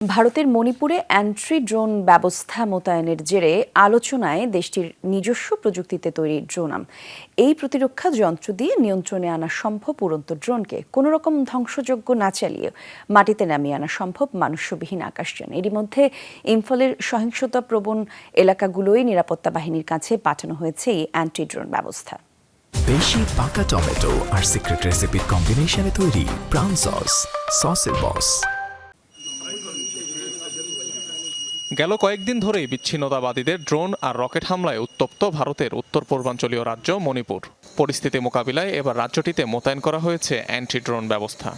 ভারতের মণিপুরে entry drone ব্যবস্থা মোতায়েনের জেরে আলোচনায় দেশটির নিজস্ব প্রযুক্তিতে তৈরি ড্রোনাম এই প্রতিরক্ষা যন্ত্র দিয়ে নিয়ন্ত্রণে আনা সম্ভব উড়ন্ত ড্রোনকে কোনো রকম ধ্বংসযোগ্য না চালিয়ে মাটিতে নামিয়ে আনা সম্ভব মানুষ্যবিহীন আকাশযান। এরই মধ্যে ইম্ফলের সহিংসতা প্রবণ এলাকাগুলোই নিরাপত্তা বাহিনীর কাছে পাঠানো হয়েছে এই অ্যান্টি ড্রোন ব্যবস্থা। বেশি পাকা টমেটো আর সিক্রেট রেসিপির কম্বিনেশনে তৈরি প্রাউন সস সসের বস গেল কয়েকদিন ধরেই বিচ্ছিন্নতাবাদীদের ড্রোন আর রকেট হামলায় উত্তপ্ত ভারতের উত্তর পূর্বাঞ্চলীয় রাজ্য মণিপুর। পরিস্থিতি মোকাবিলায় এবার রাজ্যটিতে মোতায়েন করা হয়েছে অ্যান্টি ড্রোন ব্যবস্থা।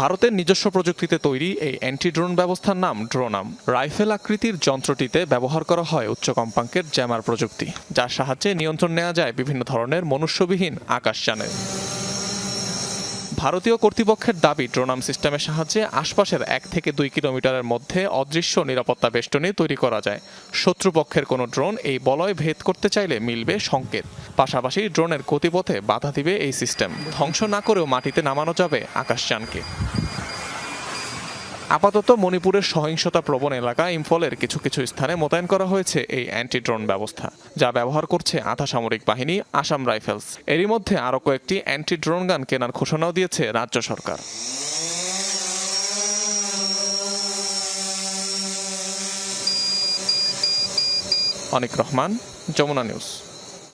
ভারতের নিজস্ব প্রযুক্তিতে তৈরি এই অ্যান্টি ড্রোন ব্যবস্থার নাম ড্রোনাম। রাইফেল আকৃতির যন্ত্রটিতে ব্যবহার করা হয় উচ্চ কম্পাঙ্কের জ্যামার প্রযুক্তি, যার সাহায্যে নিয়ন্ত্রণ নেওয়া যায় বিভিন্ন ধরনের মনুষ্যবিহীন আকাশযানের ভারতীয় কর্তৃপক্ষের দাবি ড্রোনাম সিস্টেমের সাহায্যে আশপাশের এক থেকে দুই কিলোমিটারের মধ্যে অদৃশ্য নিরাপত্তা বেষ্টনী তৈরি করা যায়। শত্রুপক্ষের কোনো ড্রোন এই বলয় ভেদ করতে চাইলে মিলবে সংকেত। পাশাপাশি ড্রোনের গতিপথে বাধা দিবে এই সিস্টেম। ধ্বংস না করেও মাটিতে নামানো যাবে আকাশযানকে। আপাতত মণিপুরের সহিংসতা প্রবণ এলাকা ইম্ফলের কিছু কিছু স্থানে মোতায়েন করা হয়েছে এই অ্যান্টি ড্রোন ব্যবস্থা, যা ব্যবহার করছে আধা সামরিক বাহিনী আসাম রাইফেলস। এরই মধ্যে আরও কয়েকটি অ্যান্টি ড্রোন গান কেনার ঘোষণাও দিয়েছে রাজ্য সরকার। অনিক রহমান, যমুনা নিউজ।